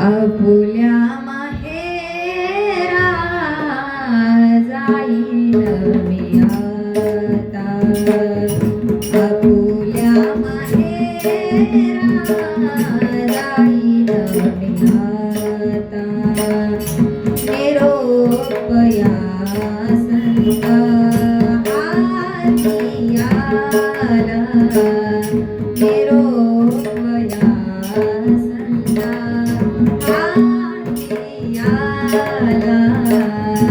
अबुल्या माहेरा जाईन मी आता अबुल्या माहेरा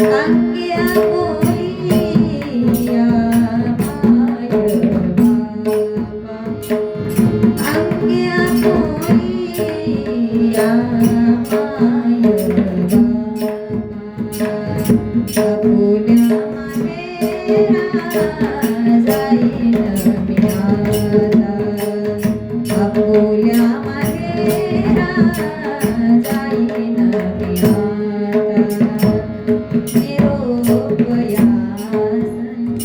Kaki.